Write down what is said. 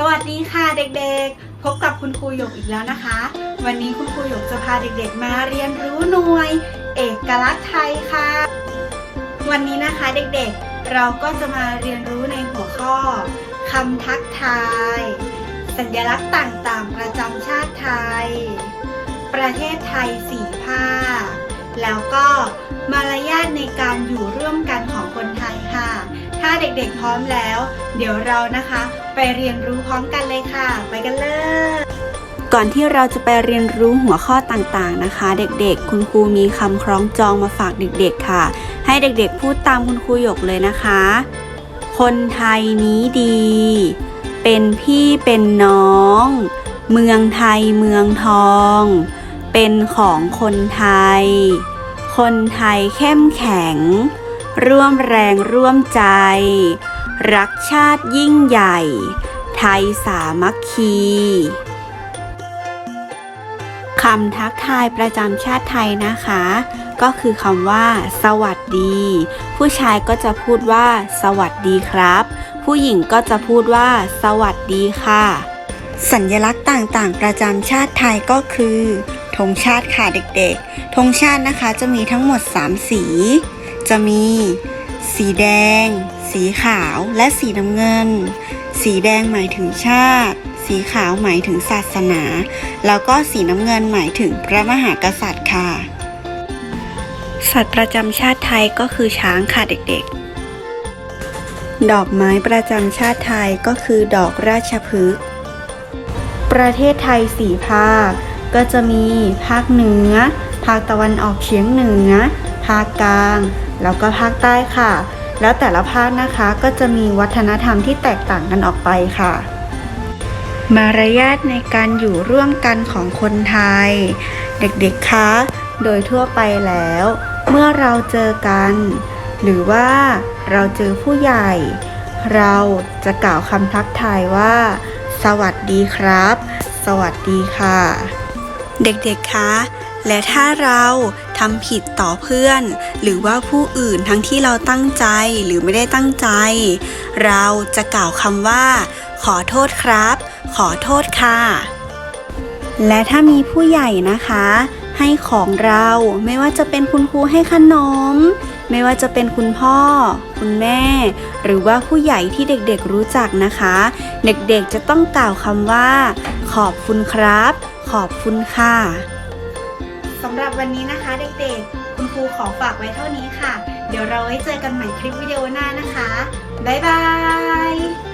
สวัสดีค่ะเด็กๆ พบกับคุณครูหยกอีกแล้วนะคะ วันนี้คุณครูหยกจะพาเด็กๆ มาเรียนรู้หน่วย เอกลักษณ์ไทยค่ะ วันนี้นะคะเด็กๆ เราก็จะมาเรียนรู้ในหัวข้อคำทักทาย สัญลักษณ์ต่างๆ ประจำชาติไทย ประเทศไทยสี่ภาค แล้วก็มารยาทในการอยู่ร่วม เด็กๆพร้อมแล้ว เดี๋ยวเรานะคะ ไปเรียนรู้พร้อมกันเลยค่ะ ไปกันเลยก่อนที่เราจะไปเรียนรู้หัวข้อต่างๆนะคะ เด็กๆ คุณครูมีคำคล้องจองมาฝากเด็กๆค่ะ ให้เด็กๆพูดตามคุณครูหยกเลยนะคะ คนไทยนี้ดี เป็นพี่เป็นน้อง เมืองไทยเมืองทอง เป็นของคนไทย คนไทยเข้มแข็ง ร่วมแรงร่วมใจ รักชาติยิ่งใหญ่ ไทยสามัคคีคำทักทายประจำชาติไทยนะคะ ก็คือคำว่า สวัสดี ผู้ชายก็จะพูดว่า สวัสดีครับ ผู้หญิงก็จะพูดว่า สวัสดีค่ะ สัญลักษณ์ต่างๆ ประจำชาติไทยก็คือธงชาติค่ะเด็กๆธงชาตินะคะจะมีทั้งหมด 3 สี จะมี สีแดง สีขาวและสีน้ำเงิน สีแดงหมายถึงชาติ สีขาวหมายถึงศาสนา แล้วก็สีน้ำเงินหมายถึงพระมหากษัตริย์ค่ะ สัตว์ประจำชาติไทยก็คือช้างค่ะเด็กๆดอกไม้ประจำชาติไทยก็คือดอกราชพฤกษ์ ประเทศไทยสี่ภาค ก็จะมีภาคเหนือ ภาคตะวันออกเฉียงเหนือ ภาคกลาง แล้วก็ภาคใต้ค่ะ แล้วแต่ละภาคนะคะก็จะมีวัฒนธรรมที่แตกต่างกันออกไปค่ะ มารยาทในการอยู่ร่วมกันของคนไทย เด็กๆคะโดยทั่วไปแล้ว เมื่อเราเจอกัน หรือว่าเราเจอผู้ใหญ่ เราจะกล่าวคำทักทายว่า สวัสดีครับ สวัสดีค่ะ เด็กๆคะและถ้าเรา ทำผิดต่อเพื่อน หรือว่าผู้อื่นทั้งที่เราตั้งใจหรือไม่ได้ตั้งใจ เราจะกล่าวคำว่า ขอโทษครับ ขอโทษค่ะ และถ้ามีผู้ใหญ่นะคะ ให้ของเราไม่ว่าจะเป็นคุณครูให้ขนม ไม่ว่าจะเป็นคุณพ่อ คุณแม่ หรือว่าผู้ใหญ่ที่เด็กๆรู้จักนะคะ เด็กๆจะต้องกล่าวคำว่า ขอบคุณครับ ขอบคุณค่ะ สำหรับวันนี้นะคะเด็กๆ คุณครูขอฝากไว้เท่านี้ค่ะ เดี๋ยวเราไว้เจอกันใหม่คลิปวิดีโอหน้านะคะ บ๊ายบาย